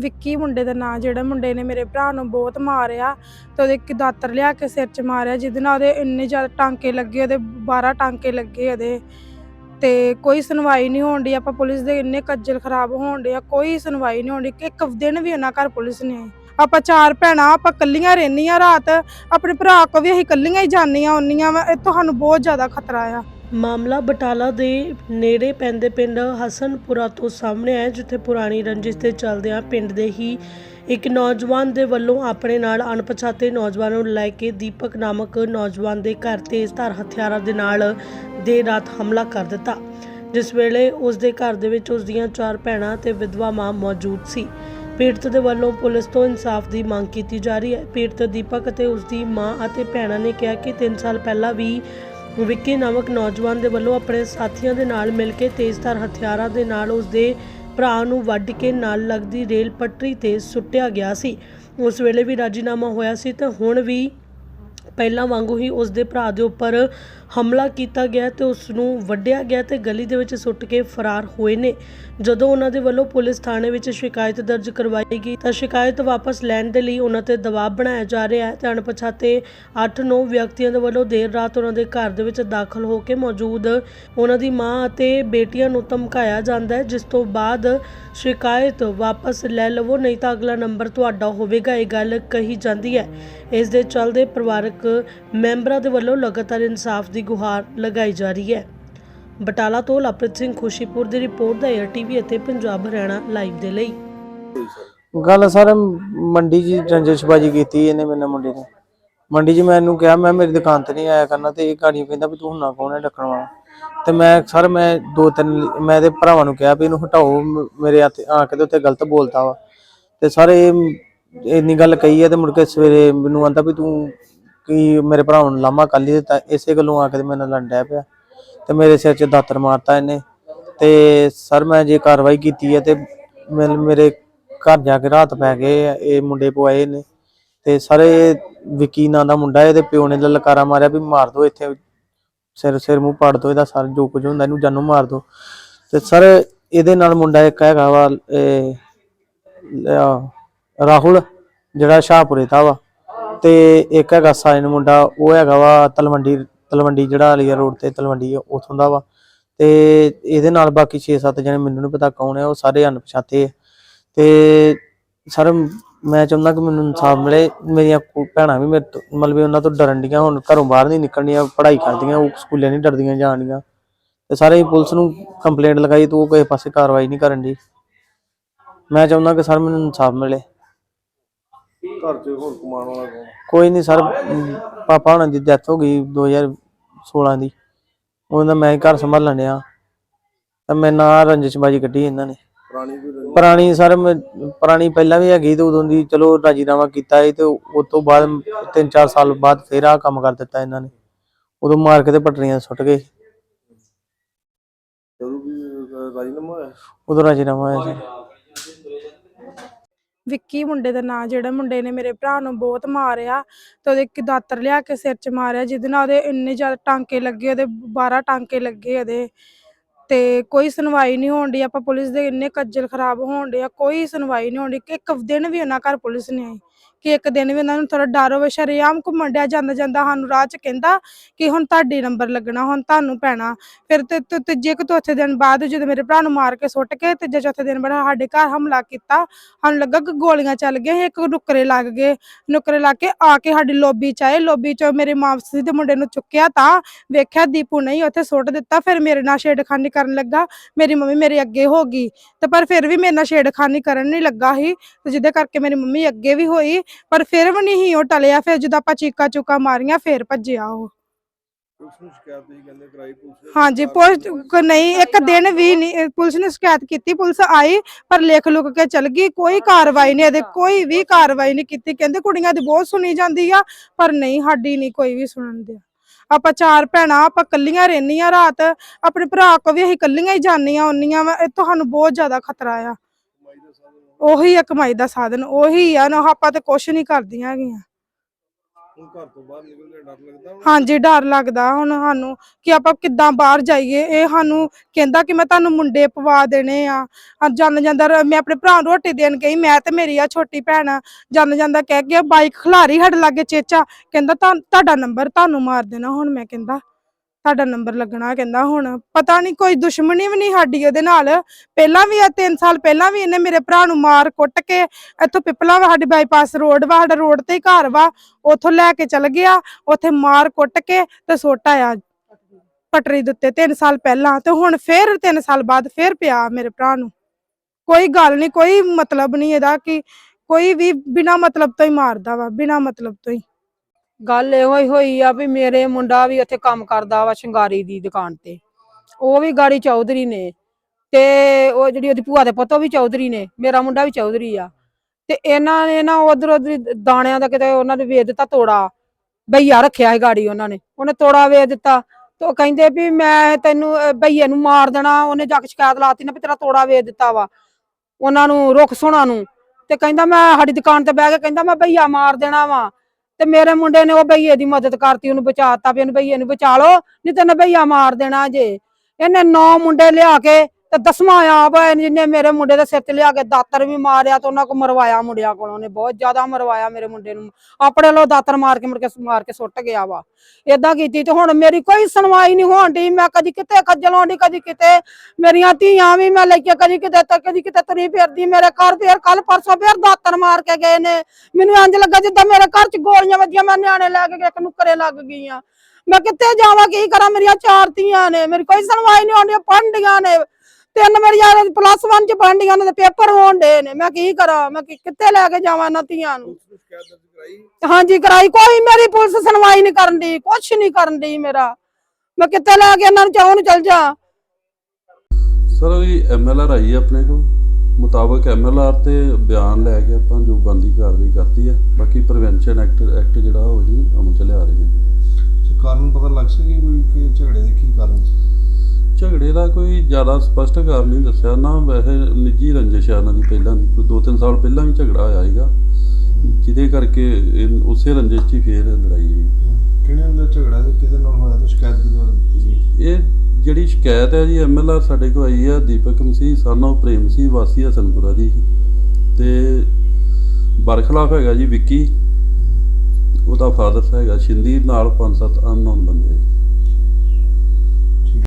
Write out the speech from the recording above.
ਵਿੱਕੀ ਮੁੰਡੇ ਦਾ ਨਾਂ, ਜਿਹੜਾ ਮੁੰਡੇ ਨੇ ਮੇਰੇ ਭਰਾ ਨੂੰ ਬਹੁਤ ਮਾਰਿਆ ਤੇ ਉਹਦੇ ਇੱਕ ਦਾਤਰ ਲਿਆ ਕੇ ਸਿਰ 'ਚ ਮਾਰਿਆ, ਜਿਹਦੇ ਨਾਲ ਉਹਦੇ ਇੰਨੇ ਜ਼ਿਆਦਾ ਟਾਂਕੇ ਲੱਗੇ, ਉਹਦੇ 12 ਟਾਂਕੇ ਲੱਗੇ ਉਹਦੇ ਤੇ ਕੋਈ ਸੁਣਵਾਈ ਨਹੀਂ ਹੋਣ ਡਈ, ਆਪਾਂ ਪੁਲਿਸ ਦੇ ਇੰਨੇ ਕੱਜਲ ਖਰਾਬ ਹੋਣ ਡਏ ਆ, ਕੋਈ ਸੁਣਵਾਈ ਨਹੀਂ ਹੋਣ ਡਈ, ਇੱਕ ਦਿਨ ਵੀ ਉਹਨਾਂ ਘਰ ਪੁਲਿਸ ਨਹੀਂ ਆਈ। ਆਪਾਂ ਚਾਰ ਭੈਣਾਂ, ਆਪਾਂ ਕੱਲੀਆਂ ਰਹਿੰਦੀਆਂ ਰਾਤ, ਆਪਣੇ ਭਰਾ ਕੋ ਵੀ ਅਸੀਂ ਕੱਲੀਆਂ ਹੀ ਜਾਂਦੀਆਂ ਹੁੰਨੀਆਂ ਵਾ, ਇਹ ਤੁਹਾਨੂੰ ਬਹੁਤ ਜ਼ਿਆਦਾ ਖਤਰਾ ਆ। ਮਾਮਲਾ ਬਟਾਲਾ ਦੇ ਨੇੜੇ ਪੈਂਦੇ ਪਿੰਡ ਹਸਨਪੁਰਾ ਤੋਂ ਸਾਹਮਣੇ ਆਇਆ, ਜਿੱਥੇ ਪੁਰਾਣੀ ਰੰਜਿਸ਼ ਦੇ ਚੱਲਦਿਆਂ ਪਿੰਡ ਦੇ ਹੀ ਇੱਕ ਨੌਜਵਾਨ ਦੇ ਵੱਲੋਂ ਆਪਣੇ ਨਾਲ ਅਣਪਛਾਤੇ ਨੌਜਵਾਨ ਨੂੰ ਲੈ ਕੇ ਦੀਪਕ ਨਾਮਕ ਨੌਜਵਾਨ ਦੇ ਘਰ ਤੇਜ਼ਧਾਰ ਹਥਿਆਰਾਂ ਦੇ ਨਾਲ ਦੇਰ ਰਾਤ ਹਮਲਾ ਕਰ ਦਿੱਤਾ। ਜਿਸ ਵੇਲੇ ਉਸ ਦੇ ਘਰ ਦੇ ਵਿੱਚ ਉਸ ਦੀਆਂ ਚਾਰ ਭੈਣਾਂ ਤੇ ਵਿਧਵਾ ਮਾਂ ਮੌਜੂਦ ਸੀ। ਪੀੜਤ ਦੇ ਵੱਲੋਂ ਪੁਲਿਸ ਤੋਂ ਇਨਸਾਫ ਦੀ ਮੰਗ ਕੀਤੀ ਜਾ ਰਹੀ ਹੈ। ਪੀੜਤ ਦੀਪਕ ਅਤੇ ਉਸ ਦੀ ਮਾਂ ਅਤੇ ਭੈਣਾਂ ਨੇ ਕਿਹਾ ਕਿ 3 ਸਾਲ ਪਹਿਲਾਂ ਵੀ ਵਿੱਕੀ ਨਾਮਕ ਨੌਜਵਾਨ ਦੇ ਵੱਲੋਂ ਆਪਣੇ ਸਾਥੀਆਂ ਦੇ ਨਾਲ ਮਿਲ ਕੇ ਤੇਜ਼ਧਾਰ ਹਥਿਆਰਾਂ ਦੇ ਨਾਲ ਉਸ ਦੇ ਭਰਾ ਨੂੰ ਵੱਢ ਕੇ ਨਾਲ ਲੱਗਦੀ ਰੇਲ ਪਟਰੀ ਤੇ ਸੁੱਟਿਆ ਗਿਆ ਸੀ। ਉਸ ਵੇਲੇ ਵੀ ਰਾਜੀਨਾਮਾ ਹੋਇਆ ਸੀ ਤੇ ਹੁਣ ਵੀ ਪਹਿਲਾਂ ਵਾਂਗੂ ਹੀ ਉਸ ਦੇ ਭਰਾ ਦੇ ਉੱਪਰ ਹਮਲਾ ਕੀਤਾ ਗਿਆ ਤੇ ਉਸ ਨੂੰ ਵੱਢਿਆ ਗਿਆ ਤੇ ਗਲੀ ਦੇ ਵਿੱਚ ਸੁੱਟ ਕੇ ਫਰਾਰ ਹੋਏ ਨੇ। ਜਦੋਂ ਉਹਨਾਂ ਦੇ ਵੱਲੋਂ ਪੁਲਿਸ ਥਾਣੇ ਵਿੱਚ ਸ਼ਿਕਾਇਤ ਦਰਜ ਕਰਵਾਈ ਗਈ ਤਾਂ ਸ਼ਿਕਾਇਤ ਵਾਪਸ ਲੈਣ ਦੇ ਲਈ ਉਹਨਾਂ ਤੇ ਦਬਾਅ ਬਣਾਇਆ ਜਾ ਰਿਹਾ ਹੈ ਤੇ ਅਣਪਛਾਤੇ 8-9 ਵਿਅਕਤੀਆਂ ਦੇ ਵੱਲੋਂ ਦੇਰ ਰਾਤ ਉਹਨਾਂ ਦੇ ਘਰ ਦੇ ਵਿੱਚ ਦਾਖਲ ਹੋ ਕੇ ਮੌਜੂਦ ਉਹਨਾਂ ਦੀ ਮਾਂ ਅਤੇ ਬੇਟੀਆਂ ਨੂੰ ਧਮਕਾਇਆ ਜਾਂਦਾ ਹੈ, ਜਿਸ ਤੋਂ ਬਾਅਦ ਸ਼ਿਕਾਇਤ ਵਾਪਸ ਲੈ ਲਵੋ, ਨਹੀਂ ਤਾਂ ਅਗਲਾ ਨੰਬਰ ਤੁਹਾਡਾ ਹੋਵੇਗਾ, ਇਹ ਗੱਲ ਕਹੀ ਜਾਂਦੀ ਹੈ। ਇਸ ਦੇ ਚੱਲਦੇ ਪਰਿਵਾਰਕ ਮੈਂਬਰਾਂ ਦੇ ਵੱਲੋਂ ਲਗਾਤਾਰ ਇਨਸਾਫ ਦੀ ਗੁਹਾਰ ਲਗਾਈ ਜਾ ਰਹੀ ਹੈ। ਬਟਾਲਾ ਤੋਂ ਲਵਪ੍ਰੀਤ ਸਿੰਘ ਖੁਸ਼ੀਪੁਰ ਦੀ ਰਿਪੋਰਟ ਦਾ ਏਆਰ ਟੀਵੀ ਅਤੇ ਪੰਜਾਬ ਹਰਿਆਣਾ ਲਾਈਵ ਦੇ ਲਈ। ਗੱਲ ਸਰ, ਮੰਡੀ 'ਚ ਰੰਜਿਸ਼ਬਾਜੀ ਕੀਤੀ ਇਹਨੇ ਮੇਰੇ ਨਾਲ ਮੁੰਡੇ ਨੇ। ਮੰਡੀ 'ਚ ਮੈਂ ਇਹਨੂੰ ਕਿਹਾ, ਮੈਂ ਮੇਰੀ ਦੁਕਾਨ ਤੇ ਨਹੀਂ ਆਇਆ ਕਰਨਾ ਤੇ ਇਹ ਗਾੜੀਆਂ ਕਹਿੰਦਾ ਵੀ ਤੂੰ ਹੁਣਾ ਕੌਣ ਹੈ ਡੱਕਣ ਵਾਲਾ। ਤੇ ਮੈਂ ਸਰ, ਮੈਂ ਦੋ ਤਿੰਨ ਮੈਂ ਇਹਦੇ ਭਰਾਵਾਂ ਨੂੰ ਕਿਹਾ ਵੀ ਇਹਨੂੰ ਹਟਾਓ ਮੇਰੇ ਹੱਥ ਆ ਕੇ ਉੱਤੇ ਗਲਤ ਬੋਲਦਾ ਵਾ। ਤੇ ਸਰ, ਇਹ, ਇੰਨੀ ਗੱਲ ਕਹੀ ਹੈ ਤੇ ਮੁੜ ਕੇ ਸਵੇਰੇ ਮੈਨੂੰ ਆਂਦਾ ਵੀ ਤੂੰ ਕੀ ਮੇਰੇ ਭਰਾਵਾਂ ਨੂੰ ਲਾਮਾ ਕਰ ਲਈ ਦਿੱਤਾ ਇਸੇ ਗੱਲੋਂ ਆ ਕੇ ਤੇ ਮੇਰੇ ਨਾਲ ਲੜਨ ਡਿਆ ਪਿਆ। ਤੇ ਮੇਰੇ ਸਿਰ 'ਚ ਦਾਤਰ ਮਾਰਤਾ ਇਹਨੇ। ਤੇ ਸਰ ਮੈਂ ਜੇ ਕਾਰਵਾਈ ਕੀਤੀ ਹੈ ਤੇ ਮੈਨ- ਮੇਰੇ ਘਰ ਜਾ ਕੇ ਰਾਤ ਪੈ ਗਏ ਆ, ਇਹ ਮੁੰਡੇ ਪਵਾਏ ਨੇ। ਤੇ ਸਾਰੇ ਵਿਕੀ ਨਾਂ ਦਾ ਮੁੰਡਾ ਇਹਦੇ ਪਿਓ ਨੇ ਲਲਕਾਰਾ ਮਾਰਿਆ ਵੀ ਮਾਰ ਦੋ ਇੱਥੇ। ਸਿਰ ਸਿਰ ਮੂੰਹ ਪਾੜ ਦੋ ਇਹਦਾ ਸਾਰਾ ਜੋ ਕੁਝ ਹੁੰਦਾ ਇਹਨੂੰ ਜਾਨੋਂ ਮਾਰ ਦੋ। ਤੇ ਸਰ ਇਹਦੇ ਨਾਲ ਮੁੰਡਾ ਇੱਕ ਹੈਗਾ ਵਾ ਇਹ, ਲਿਆ- ਰਾਹੁਲ ਜਿਹੜਾ ਸ਼ਾਹਪੁਰੇ ਦਾ ਵਾ। ਤੇ ਇੱਕ ਹੈਗਾ ਸਾਇਨ ਮੁੰਡਾ ਉਹ ਹੈਗਾ ਵਾ ਤਲਵੰਡੀ ਤਲਵੰਡੀ ਜਿਹੜਾ ਅਲੀਆ ਰੋਡ ਤੇ ਤਲਵੰਡੀ ਆ, ਉੱਥੋਂ ਦਾ ਵਾ। ਤੇ ਇਹਦੇ ਨਾਲ ਬਾਕੀ 6-7 ਜਣੇ ਮੈਨੂੰ ਨਹੀਂ ਪਤਾ ਕੌਣ ਹੈ ਉਹ ਸਾਰੇ ਅਣਪਛਾਤੇ ਆ। ਤੇ ਸਰ ਮੈਂ ਚਾਹੁੰਦਾ ਕਿ ਮੈਨੂੰ ਇਨਸਾਫ ਮਿਲੇ ਮੇਰੀਆਂ ਭੈਣਾਂ ਵੀ ਮੇਰੇ ਤੋਂ ਮਤਲਬ ਵੀ ਉਹਨਾਂ ਤੋਂ ਡਰਨ ਡੀਆਂ ਹੁਣ ਘਰੋਂ ਬਾਹਰ ਨਹੀਂ ਨਿਕਲਣੀਆਂ ਪੜ੍ਹਾਈ ਕਰਦੀਆਂ ਉਹ ਸਕੂਲੇ ਨਹੀਂ ਡਰਦੀਆਂ ਜਾਣੀਆਂ ਤੇ ਸਾਰੇ ਪੁਲਿਸ ਨੂੰ ਕੰਪਲੇਂਟ ਲਗਾਈ ਤੇ ਉਹ ਕਿਸੇ ਪਾਸੇ ਕਾਰਵਾਈ ਨਹੀਂ ਕਰਨ ਦੀ ਮੈਂ ਚਾਹੁੰਦਾ ਕਿ ਸਰ ਮੈਨੂੰ ਇਨਸਾਫ ਮਿਲੇ। ਘਰ 'ਚ ਹੁਣ ਕਮਾਉਣ ਵਾਲਾ ਕੌਣ? ਕੋਈ ਨਹੀਂ ਸਰ ਪਾਪਾ ਹੁਣਾਂ ਦੀ ਡੈਥ ਹੋ ਗਈ 2016 ਦੀ। ਉਹਨਾਂ ਮੈਂ ਹੀ ਘਰ ਸੰਭਾਲਣ ਡਿਆ। ਤਾਂ ਮੈਂ ਨਾਲ ਰੰਜਿਸ਼ਬਾਜੀ ਕੱਢੀ ਇਹਨਾਂ ਨੇ। ਪੁਰਾਣੀ ਰੰਜਿਸ਼? ਪੁਰਾਣੀ ਸਰ ਮੈਂ- ਪੁਰਾਣੀ ਪਹਿਲਾਂ ਵੀ ਹੈਗੀ ਤੇ ਉਦੋਂ ਦੀ ਚਲੋ ਰਾਜੀਨਾਮਾ ਕੀਤਾ ਸੀ ਤੇ ਉਸ ਤੋਂ ਬਾਅਦ 3-4 ਸਾਲ ਬਾਅਦ ਫੇਰ ਆ ਕੰਮ ਕਰ ਦਿੱਤਾ ਇਹਨਾਂ ਨੇ। ਉਦੋਂ ਮਾਰ ਕੇ ਤੇ ਪਟਰੀਆਂ ਸੁੱਟ ਗਏ ਜਦੋਂ ਵੀ ਰਾਜੀਨਾਮਾ ਹੋਇਆ? ਉਦੋਂ ਰਾਜੀਨਾਮਾ ਹੋਇਆ ਸੀ। ਵਿੱਕੀ ਮੁੰਡੇ ਦਾ ਨਾਂ, ਜਿਹੜਾ ਮੁੰਡੇ ਨੇ ਮੇਰੇ ਭਰਾ ਨੂੰ ਬਹੁਤ ਮਾਰਿਆ ਤੇ ਉਹਦੇ ਇੱਕ ਦਾਤਰ ਲਿਆ ਕੇ ਸਿਰ 'ਚ ਮਾਰਿਆ, ਜਿਹਦੇ ਨਾਲ ਉਹਦੇ ਇੰਨੇ ਜ਼ਿਆਦਾ ਟਾਂਕੇ ਲੱਗੇ, ਉਹਦੇ 12 ਟਾਂਕੇ ਲੱਗੇ ਉਹਦੇ ਤੇ ਕੋਈ ਸੁਣਵਾਈ ਨਹੀਂ ਹੋਣ ਡਈ, ਆਪਾਂ ਪੁਲਿਸ ਦੇ ਇੰਨੇ ਕੱਜਲ ਖਰਾਬ ਹੋਣ ਡਏ ਆ, ਕੋਈ ਸੁਣਵਾਈ ਨਹੀਂ ਹੋਣ ਡਈ ਇੱਕ ਦਿਨ ਵੀ ਉਹਨਾਂ ਘਰ ਪੁਲਿਸ ਨਹੀਂ ਆਈ। ਕਿ ਇੱਕ ਦਿਨ ਵੀ ਉਹਨਾਂ ਨੂੰ ਥੋੜਾ ਡਰ ਹੋਵੇ, ਸ਼ਰੇਆਮ ਘੁੰਮਣ ਡਿਆ ਜਾਂਦਾ ਜਾਂਦਾ ਸਾਨੂੰ ਰਾਹ 'ਚ ਕਹਿੰਦਾ ਕਿ ਹੁਣ ਤੁਹਾਡੇ ਨੰਬਰ ਲੱਗਣਾ, ਹੁਣ ਤੁਹਾਨੂੰ ਪੈਣਾ। ਫਿਰ ਤੇ ਤੇ ਤੀਜੇ ਕੁ ਚੌਥੇ ਦਿਨ ਬਾਅਦ ਜਦੋਂ ਮੇਰੇ ਭਰਾ ਨੂੰ ਮਾਰ ਕੇ ਸੁੱਟ ਕੇ ਤੀਜੇ ਚੌਥੇ ਦਿਨ ਬਾਅਦ ਸਾਡੇ ਘਰ ਹਮਲਾ ਕੀਤਾ, ਸਾਨੂੰ ਲੱਗਾ ਕਿ ਗੋਲੀਆਂ ਚੱਲ ਗਈਆਂ ਇੱਕ ਨੁੱਕਰੇ ਲੱਗ ਗਏ। ਨੁੱਕਰੇ ਲੱਗ ਕੇ ਆ ਕੇ ਸਾਡੀ ਲੋਬੀ ਚ ਆਏ, ਲੋਬੀ ਚ ਮੇਰੇ ਮਾਪਸੀ ਦੇ ਮੁੰਡੇ ਨੂੰ ਚੁੱਕਿਆ ਤਾਂ ਵੇਖਿਆ ਦੀਪੂ ਨਹੀਂ ਉੱਥੇ ਸੁੱਟ ਦਿੱਤਾ, ਫਿਰ ਮੇਰੇ ਨਾਲ ਛੇੜਖਾਨੀ ਕਰਨ ਲੱਗਾ, ਮੇਰੀ ਮੰਮੀ ਮੇਰੇ ਅੱਗੇ ਹੋ ਗਈ। ਤੇ ਪਰ ਫਿਰ ਵੀ ਮੇਰੇ ਨਾਲ ਛੇੜਖਾਨੀ ਕਰਨ ਨਹੀਂ ਲੱਗਾ ਸੀ, ਤੇ ਜਿਹਦੇ ਕਰਕੇ ਮੇਰੀ ਮੰਮੀ ਅੱਗੇ ਵੀ ਹੋਈ ਪਰ ਫਿਰ ਵੀ ਨਹੀਂ ਉਹ ਟਲਿਆ ਫਿਰ ਜਦੋਂ ਆਪਾਂ ਚੀਕਾ ਚੁਕਾ ਮਾਰੀਆਂ ਫਿਰ ਭੱਜਿਆ ਉਹ। ਪੁਲਿਸ ਨੂੰ ਸ਼ਿਕਾਇਤ ਤੁਸੀਂ ਕਹਿੰਦੇ ਕਰਾਈ ਪੁਲਿਸ ਨੇ? ਹਾਂਜੀ ਪੁਲਿਸ ਕੋ ਨਹੀਂ ਇੱਕ ਦਿਨ ਵੀ ਨਹੀਂ ਪੁਲਿਸ ਨੇ ਸ਼ਿਕਾਇਤ ਕੀਤੀ ਪੁਲਿਸ ਆਈ ਪਰ ਲਿਖ ਲੁਕ ਕੇ ਚਲ ਗਈ ਕੋਈ ਕਾਰਵਾਈ ਨਹੀਂ ਇਹਦੇ ਕੋਈ ਵੀ ਕਾਰਵਾਈ ਨਹੀਂ ਕੀਤੀ ਕਹਿੰਦੇ ਕੁੜੀਆਂ ਦੀ ਬਹੁਤ ਸੁਣੀ ਜਾਂਦੀ ਆ ਪਰ ਨਹੀਂ ਸਾਡੀ ਨਹੀਂ ਕੋਈ ਵੀ ਸੁਣਨ ਦਿਆ। ਆਪਾਂ ਚਾਰ ਭੈਣਾਂ ਆਪਾਂ ਕੱਲੀਆਂ ਰਹਿੰਦੀਆਂ ਰਾਤ ਆਪਣੇ ਭਰਾ ਕੋ ਵੀ ਅਸੀਂ ਕੱਲੀਆਂ ਹੀ ਜਾਂਦੀਆਂ ਹੁੰਨੀਆਂ ਵਾ ਇਹ ਤੁਹਾਨੂੰ ਬਹੁਤ ਜ਼ਿਆਦਾ ਖਤਰਾ ਆ। ਦਾ ਉਹੀ ਆ ਕਮਾਈ ਦਾ ਸਾਧਨ ਉਹੀ ਆ ਨਾ ਆਪਾਂ ਤੇ ਕੁਛ ਨਹੀਂ ਕਰਦੀਆਂ ਹੈਗੀਆਂ। ਹੁਣ ਘਰ ਤੋਂ ਬਾਹਰ ਨਿਕਲਦੇ ਡਰ ਲੱਗਦਾ ਹੁਣ ਹਾਂਜੀ ਡਰ ਲੱਗਦਾ ਹੁਣ ਸਾਨੂੰ ਕਿ ਆਪਾਂ ਕਿੱਦਾਂ ਬਾਹਰ ਜਾਈਏ। ਇਹ ਸਾਨੂੰ ਕਹਿੰਦਾ ਕਿ ਮੈਂ ਤੁਹਾਨੂੰ ਮੁੰਡੇ ਪਵਾ ਦੇਣੇ ਆ। ਅੱਜ ਜਾਂਦੇ ਜਾਂਦਾ ਰ- ਮੈਂ ਆਪਣੇ ਭਰਾ ਨੂੰ ਰੋਟੀ ਦੇਣ ਗਈ ਮੈਂ ਤੇ ਮੇਰੀ ਆ ਛੋਟੀ ਭੈਣ ਜਾਂਦੇ ਜਾਂਦਾ ਕਹਿ ਗਿਆ ਬਾਈਕ ਖਿਲਾਰੀ ਸਾਡੇ ਲਾਗੇ ਚੇਚਾ ਕਹਿੰਦਾ ਤੁਹਾਡਾ ਨੰਬਰ ਤੁਹਾਨੂੰ ਮਾਰ ਦੇਣਾ ਹੁਣ ਮੈਂ ਕਹਿੰਦਾ। ਸਾਡਾ ਨੰਬਰ ਲੱਗਣਾ ਕਹਿੰਦਾ ਹੁਣ। ਪਤਾ ਨਹੀਂ ਕੋਈ ਦੁਸ਼ਮਣੀ ਵੀ ਨਹੀਂ ਸਾਡੀ ਉਹਦੇ ਨਾਲ। ਪਹਿਲਾਂ ਵੀ ਆ 3 ਸਾਲ ਪਹਿਲਾਂ ਵੀ ਇਹਨੇ ਮੇਰੇ ਭਰਾ ਨੂੰ ਮਾਰ ਕੁੱਟ ਕੇ ਇੱਥੋਂ ਪਿਪਲਾ ਵਾ, ਸਾਡੇ ਬਾਈਪਾਸ ਰੋਡ ਵਾ, ਸਾਡਾ ਰੋਡ ਤੇ ਹੀ ਘਰ ਵਾ, ਉੱਥੋਂ ਲੈ ਕੇ ਚਲ ਗਿਆ, ਉੱਥੇ ਮਾਰ ਕੁੱਟ ਕੇ ਤੇ ਸੋਟਾ ਆ ਪਟਰੀ ਦੇ ਉੱਤੇ 3 ਸਾਲ ਪਹਿਲਾਂ ਤੇ ਹੁਣ ਫੇਰ 3 ਸਾਲ ਬਾਅਦ ਫੇਰ ਪਿਆ ਮੇਰੇ ਭਰਾ ਨੂੰ। ਕੋਈ ਗੱਲ ਨਹੀਂ ਕੋਈ ਮਤਲਬ ਨਹੀਂ ਇਹਦਾ ਕਿ ਕੋਈ ਵੀ ਬਿਨਾ ਮਤਲਬ ਤੋਂ ਹੀ ਮਾਰਦਾ ਵਾ, ਬਿਨਾ ਮਤਲਬ ਤੋਂ ਹੀ। ਗੱਲ ਇਹੋ ਹੀ ਹੋਈ ਆ ਵੀ ਮੇਰੇ ਮੁੰਡਾ ਵੀ ਉੱਥੇ ਕੰਮ ਕਰਦਾ ਵਾ ਸ਼ਿੰਗਾਰੀ ਦੀ ਦੁਕਾਨ ਤੇ। ਉਹ ਵੀ ਗਾੜੀ ਚੌਧਰੀ ਨੇ ਤੇ ਉਹ ਜਿਹੜੀ ਉਹਦੀ ਭੂਆ ਦੇ ਪੁੱਤ ਉਹ ਵੀ ਚੌਧਰੀ ਨੇ, ਮੇਰਾ ਮੁੰਡਾ ਵੀ ਚੌਧਰੀ ਆ। ਤੇ ਇਹਨਾਂ ਨੇ ਨਾ ਉਧਰ ਉਧਰ ਦਾਣਿਆਂ ਦਾ ਕਿਤੇ ਉਹਨਾਂ ਨੇ ਵੇਚ ਦਿੱਤਾ ਤੋੜਾ, ਬਈਆ ਰੱਖਿਆ ਸੀ ਗਾੜੀ ਉਹਨਾਂ ਨੇ। ਉਹਨੇ ਤੋੜਾ ਵੇਚ ਦਿੱਤਾ ਤੇ ਉਹ ਕਹਿੰਦੇ ਵੀ ਮੈਂ ਤੈਨੂੰ ਬਈਏ ਨੂੰ ਮਾਰ ਦੇਣਾ, ਉਹਨੇ ਜਾ ਕੇ ਸ਼ਿਕਾਇਤ ਲਾਤੀ ਨਾ ਵੀ ਤੇਰਾ ਤੋੜਾ ਵੇਚ ਦਿੱਤਾ ਵਾ ਉਹਨਾਂ ਨੂੰ, ਰੁੱਖ ਸੋਣਾ ਨੂੰ। ਤੇ ਕਹਿੰਦਾ ਮੈਂ ਸਾਡੀ ਦੁਕਾਨ ਤੇ ਬਹਿ ਕੇ ਕਹਿੰਦਾ ਮੈਂ ਬਈਆ ਮਾਰ ਦੇਣਾ ਵਾ। ਤੇ ਮੇਰੇ ਮੁੰਡੇ ਨੇ ਉਹ ਬਈਏ ਦੀ ਮਦਦ ਕਰਤੀ, ਉਹਨੂੰ ਬਚਾਤਾ ਵੀ ਇਹਨੂੰ ਬਈਏ ਨੂੰ ਬਚਾ ਲਓ, ਨਹੀਂ ਤੇ ਇਹਨੇ ਭਈਆ ਮਾਰ ਦੇਣਾ ਜੇ। ਇਹਨੇ ਨੌ ਮੁੰਡੇ ਲਿਆ ਕੇ ਤੇ ਦਸਵਾਂ ਆਪ ਹੈ ਜਿਹਨੇ ਮੇਰੇ ਮੁੰਡੇ ਦੇ ਸਿਰ ਤੇ ਲਿਆ ਕੇ ਦਾਤਰ ਵੀ ਮਾਰਿਆ ਤੇ ਉਹਨਾਂ ਕੋ ਮਰਵਾਇਆ ਮੁੰਡਿਆਂ ਕੋਲੋਂ ਨੇ ਬਹੁਤ ਜ਼ਿਆਦਾ ਮਰਵਾਇਆ ਮੇਰੇ ਮੁੰਡੇ ਨੂੰ। ਆਪਣੇ ਲੋ ਦਾਤਰ ਮਾਰ ਕੇ ਮੁੜ ਕੇ ਮਾਰ ਕੇ ਸੁੱਟ ਗਿਆ ਵਾ। ਏਦਾਂ ਕੀਤੀ ਤੇ ਹੁਣ ਮੇਰੀ ਕੋਈ ਸੁਣਵਾਈ ਨਹੀਂ ਹੋਣ ਡਈ, ਮੈਂ ਕਦੀ ਕਿਤੇ ਖੱਜਲ ਹੋਣ ਕਦੀ ਕਿਤੇ ਮੇਰੀਆਂ ਧੀਆਂ ਵੀ ਮੈਂ ਲੈ ਕੇ ਕਦੀ ਕਿਤੇ ਤੇ, ਕਦੀ ਕਿਤੇ ਤੁਰੀ ਫਿਰਦੀ, ਮੇਰੇ ਘਰ ਫੇਰ ਕੱਲ ਪਰਸੋਂ ਫੇਰ ਦਾਤਰ ਮਾਰ ਕੇ ਗਏ ਨੇ। ਮੈਨੂੰ ਇੰਜ ਲੱਗਾ ਜਿੱਦਾਂ ਮੇਰੇ ਘਰ ਚ ਗੋਲੀਆਂ ਵੱਜੀਆਂ, ਮੈਂ ਨਿਆਣੇ ਲੈ ਕੇ ਇੱਕ ਨੁੱਕਰੇ ਲੱਗ ਗਈਆਂ। ਮੈਂ ਕਿੱਥੇ ਜਾਵਾਂ, ਕੀ ਕਰਾਂ, ਮੇਰੀਆਂ ਚਾਰ ਧੀਆਂ ਨੇ, ਮੇਰੀ ਕੋਈ ਸੁਣਵਾਈ ਨਹੀਂ ਹੁੰਦੀ ਪੜ੍ਹਦੀਆਂ ਨੇ। ਤਿੰਨ ਮੇਰੀਆਂ ਪਲੱਸ 1 ਚ ਪੜ੍ਹਦੀਆਂ ਨੇ ਤੇ ਪੇਪਰ ਹੋਣ ਦੇ ਨੇ। ਮੈਂ ਕੀ ਕਰਾਂ? ਮੈਂ ਕਿ- ਕਿੱਥੇ ਲੈ ਕੇ ਜਾਵਾਂ ਇਹਨਾਂ ਧੀਆਂ ਨੂੰ? ਨੂੰ ਸ਼ਿਕਾਇਤ ਦਰਜ ਕਰਾਈ? ਹਾਂਜੀ ਕਰਾਈ। ਕੋਈ ਮੇਰੀ ਪੁਲਿਸ ਸੁਣਵਾਈ ਨਹੀਂ ਕਰਨ ਦੀ ਕੁਛ ਨਹੀਂ ਕਰਨ ਦੀ ਮੇਰਾ। ਮੈਂ ਕਿੱਥੇ ਲੈ ਕੇ ਇਹਨਾਂ ਨੂੰ ਚਾਹੂੰ ਨੂੰ ਚਲ ਜਾ। ਸਰ ਇਹ ਐਮਐਲਆਰ ਆਈ ਹੈ ਆਪਣੇ ਕੋਲ। ਮੁਤਾਬਕ ਐਮਐਲਆਰ ਤੇ ਬਿਆਨ ਲੈ ਕੇ ਆਪਾਂ ਜੋ ਬੰਦੀ ਕਾਰਵਾਈ ਕਰਤੀ ਹੈ ਬਾਕੀ ਪ੍ਰੀਵੈਂਸ਼ਨ ਐਕਟ ਐਕਟ ਜਿਹੜਾ ਉਹ ਜੀ ਅਮਲ ਚ ਲਿਆ ਰਹੇ ਹਾਂ ਕਾਰਨ ਪਤਾ ਲੱਗ ਸਕੇ ਕੋਈ ਕਿ ਝਗੜੇ ਦੇ ਕੀ ਕਾਰਨ ਸੀ? ਝਗੜੇ ਦਾ ਕੋਈ ਜ਼ਿਆਦਾ ਸਪਸ਼ਟ ਕਾਰਨ ਨਹੀਂ ਦੱਸਿਆ ਨਾ ਵੈਸੇ ਨਿੱਜੀ ਰੰਜਿਸ਼ ਆ ਇਹਨਾਂ ਦੀ ਪਹਿਲਾਂ ਦੀ ਕੋਈ 2-3 ਸਾਲ ਪਹਿਲਾਂ ਵੀ ਝਗੜਾ ਹੋਇਆ ਸੀਗਾ। ਜਿਹਦੇ ਕਰਕੇ ਇਹ- ਉਸੇ ਰੰਜਿਸ਼ 'ਚ ਹੀ ਫੇਰ ਲੜਾਈ ਹੋਈ। ਕਿਹਨੇ ਦਾ ਝਗੜਾ ਤੇ ਕਿਹਦੇ ਨਾਲ ਹੋਇਆ? ਤੇ ਸ਼ਿਕਾਇਤ ਕਿਹਦੇ ਵੱਲ ਦਿੱਤੀ ਗਈ ਇਹ ਜਿਹੜੀ ਸ਼ਿਕਾਇਤ ਹੈ ਜੀ ਐਮਐਲਆਰ ਸਾਡੇ ਕੋਲ ਆਈ ਹੈ ਦੀਪਕ ਮਸੀਹ ਸਾਨੂੰ ਪ੍ਰੇਮ ਸੀ ਵਾਸੀ ਹਸਨਪੁਰਾ ਦੀ। ਤੇ ਬਰਖਲਾਫ ਹੈਗਾ ਜੀ ਵਿੱਕੀ ਉਹਦਾ ਫਾਦਰ ਹੈਗਾ ਸ਼ਿੰਦੀ ਨਾਲ ਪੰਜ ਸੱਤ ਅਨਨੋਨ ਬੰਦੇ।